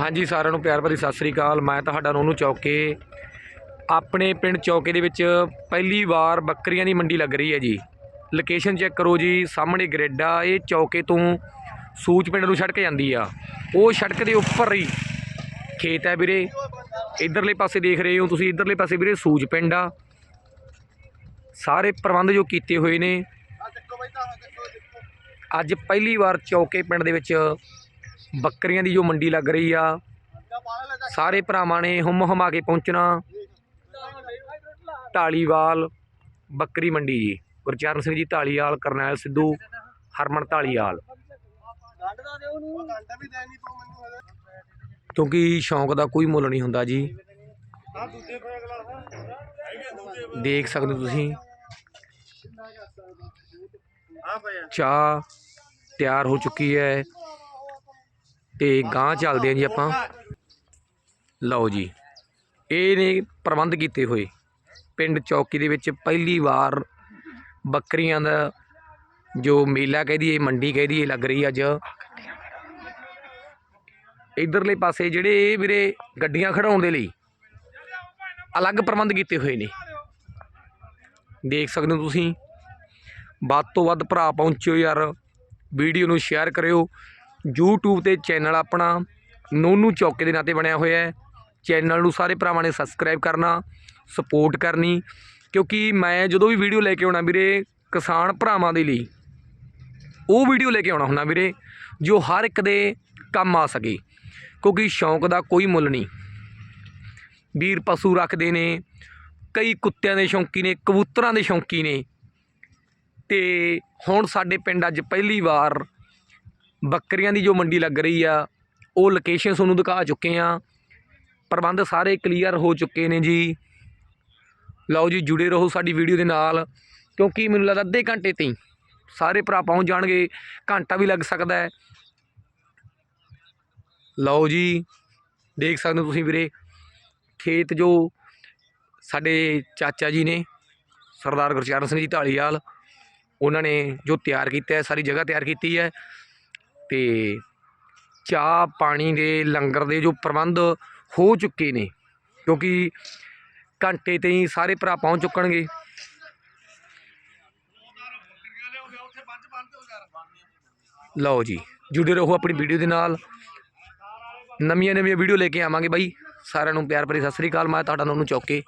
ਹਾਂਜੀ, ਸਾਰਿਆਂ ਨੂੰ ਪਿਆਰ ਭਰੀ ਸਤਿ ਸ੍ਰੀ ਅਕਾਲ। ਮੈਂ ਤੁਹਾਡਾ ਨੋਨੂ ਚੌਕੇ। ਆਪਣੇ ਪਿੰਡ ਚੌਕੇ ਦੇ ਵਿੱਚ ਪਹਿਲੀ ਵਾਰ ਬੱਕਰੀਆਂ ਦੀ ਮੰਡੀ ਲੱਗ ਰਹੀ ਹੈ ਜੀ। ਲੋਕੇਸ਼ਨ ਚੈੱਕ ਕਰੋ ਜੀ, ਸਾਹਮਣੇ ਗ੍ਰਿਡ ਇਹ ਚੌਕੇ ਤੋਂ ਸੂਚ ਪਿੰਡ ਨੂੰ ਸੜਕ ਜਾਂਦੀ ਆ। ਉਹ ਸੜਕ ਦੇ ਉੱਪਰ ਹੀ ਖੇਤ ਹੈ ਵੀਰੇ। ਇਧਰਲੇ ਪਾਸੇ ਦੇਖ ਰਹੇ ਹੋ ਤੁਸੀਂ, ਇਧਰਲੇ ਪਾਸੇ ਵੀਰੇ ਸੂਚ ਪਿੰਡ ਆ। ਸਾਰੇ ਪ੍ਰਬੰਧ ਜੋ ਕੀਤੇ ਹੋਏ ਨੇ। ਅੱਜ ਪਹਿਲੀ ਵਾਰ ਚੌਕੇ ਪਿੰਡ ਦੇ ਵਿੱਚ ਬੱਕਰੀਆਂ ਦੀ ਜੋ ਮੰਡੀ ਲੱਗ ਰਹੀ ਆ, ਸਾਰੇ ਭਰਾਵਾਂ ਨੇ ਹੁਮ ਹਮਾ ਕੇ ਪਹੁੰਚਣਾ। ਢਾਲੀਵਾਲ, ਬੱਕਰੀ ਮੰਡੀ ਜੀ। ਗੁਰਚਰਨ ਸਿੰਘ ਜੀ ਢਾਲੀਵਾਲ, ਕਰਨੈਲ ਸਿੱਧੂ, ਹਰਮਨ ਢਾਲੀਵਾਲ। ਕਿਉਂਕਿ ਸ਼ੌਂਕ ਦਾ ਕੋਈ ਮੁੱਲ ਨਹੀਂ ਹੁੰਦਾ ਜੀ। ਦੇਖ ਸਕਦੇ ਹੋ ਤੁਸੀਂ। ਚਾਹ ਤਿਆਰ ਹੋ ਚੁੱਕੀ ਹੈ। ਤੇ ਗਾਂ ਚੱਲਦੇ ਆਂ ਜੀ ਆਪਾਂ। ਲਓ ਜੀ, ਇਹ ਨੇ ਪ੍ਰਬੰਧ ਕੀਤੇ ਹੋਏ। ਪਿੰਡ ਚੌਕੀ ਦੇ ਵਿੱਚ ਪਹਿਲੀ ਵਾਰ ਬੱਕਰੀਆਂ ਦਾ ਜੋ ਮੇਲਾ ਕਹਿ ਦਈਏ ਮੰਡੀ ਕਹਿ ਦਈਏ ਲੱਗ ਰਹੀ ਅੱਜ। ਇਧਰਲੇ ਪਾਸੇ ਜਿਹੜੇ ਵੀਰੇ ਗੱਡੀਆਂ ਖੜਾਉਣ ਦੇ ਲਈ ਅਲੱਗ ਪ੍ਰਬੰਧ ਕੀਤੇ ਹੋਏ ਨੇ। ਦੇਖ ਸਕਦੇ ਹੋ ਤੁਸੀਂ। ਵੱਧ ਤੋਂ ਵੱਧ ਭਰਾ ਪਹੁੰਚਿਓ ਯਾਰ। ਵੀਡੀਓ ਨੂੰ ਸ਼ੇਅਰ ਕਰਿਓ। YouTube ਤੇ ਚੈਨਲ ਆਪਣਾ ਨੋਨੂ ਚੌਕੇ ਦੇ ਨਾਂ ਤੇ ਬਣਿਆ ਹੋਇਆ ਹੈ। ਚੈਨਲ ਨੂੰ ਸਾਰੇ ਭਰਾਵਾਂ ਨੇ ਸਬਸਕ੍ਰਾਈਬ ਕਰਨਾ ਸਪੋਰਟ ਕਰਨੀ, ਕਿਉਂਕਿ ਮੈਂ ਜਦੋਂ ਵੀ ਵੀਡੀਓ ਲੈ ਕੇ ਆਉਣਾ ਵੀਰੇ, ਕਿਸਾਨ ਭਰਾਵਾਂ ਦੇ ਲਈ, ਉਹ ਵੀਡੀਓ ਲੈ ਕੇ ਆਉਣਾ ਹੁੰਦਾ ਵੀਰੇ, ਜੋ ਹਰ ਇੱਕ ਦੇ ਕੰਮ ਆ ਸਕੇ, ਕਿਉਂਕਿ ਸ਼ੌਂਕ ਦਾ ਕੋਈ ਮੁੱਲ ਨਹੀਂ। ਵੀਰ ਪਸ਼ੂ ਰੱਖਦੇ ਨੇ, ਕਈ ਕੁੱਤਿਆਂ ਦੇ ਸ਼ੌਂਕੀ ਨੇ, ਕਬੂਤਰਾਂ ਦੇ ਸ਼ੌਂਕੀ ਨੇ, ਤੇ ਹੁਣ ਸਾਡੇ ਪਿੰਡ ਅੱਜ ਪਹਿਲੀ ਵਾਰ ਬੱਕਰੀਆਂ ਦੀ ਜੋ ਮੰਡੀ ਲੱਗ ਰਹੀ ਆ, ਉਹ ਲੋਕੇਸ਼ਨ ਤੁਹਾਨੂੰ ਦਿਖਾ ਚੁੱਕੇ ਆ ਪ੍ਰਬੰਧ ਸਾਰੇ ਕਲੀਅਰ ਹੋ ਚੁੱਕੇ ਨੇ ਜੀ। ਲਓ ਜੀ, ਜੁੜੇ ਰਹੋ ਸਾਡੀ ਵੀਡੀਓ ਦੇ ਨਾਲ, ਕਿਉਂਕਿ ਮੈਨੂੰ ਲੱਗਦਾ ਅੱਧੇ ਘੰਟੇ ਤੇ ਸਾਰੇ ਭਰਾ ਪਹੁੰਚ ਜਾਣਗੇ, ਘੰਟਾ ਵੀ ਲੱਗ ਸਕਦਾ ਹੈ। ਲਓ ਜੀ, ਦੇਖ ਸਕਦੇ ਹੋ ਤੁਸੀਂ ਵੀਰੇ, ਖੇਤ ਜੋ ਸਾਡੇ ਚਾਚਾ ਜੀ ਨੇ, ਸਰਦਾਰ ਗੁਰਚਰਨ ਸਿੰਘ ਜੀ ਢਾਲੀਵਾਲ, ਉਹਨਾਂ ਨੇ ਜੋ ਤਿਆਰ ਕੀਤਾ ਹੈ, ਸਾਰੀ ਜਗ੍ਹਾ ਤਿਆਰ ਕੀਤੀ ਹੈ। ਅਤੇ ਚਾਹ ਪਾਣੀ ਦੇ ਲੰਗਰ ਦੇ ਜੋ ਪ੍ਰਬੰਧ ਹੋ ਚੁੱਕੇ ਨੇ, ਕਿਉਂਕਿ ਘੰਟੇ ਤੇ ਹੀ ਸਾਰੇ ਭਰਾ ਪਹੁੰਚ ਚੁੱਕਣਗੇ। ਲਓ ਜੀ, ਜੁੜੇ ਰਹੋ ਆਪਣੀ ਵੀਡੀਓ ਦੇ ਨਾਲ। ਨਵੀਆਂ ਨਵੀਆਂ ਵੀਡੀਓ ਲੈ ਕੇ ਆਵਾਂਗੇ ਬਾਈ। ਸਾਰਿਆਂ ਨੂੰ ਪਿਆਰ ਭਰੀ ਸਤਿ ਸ੍ਰੀ ਅਕਾਲ। ਮੈਂ ਤੁਹਾਡਾ ਨੂੰ ਚੌਕੇ।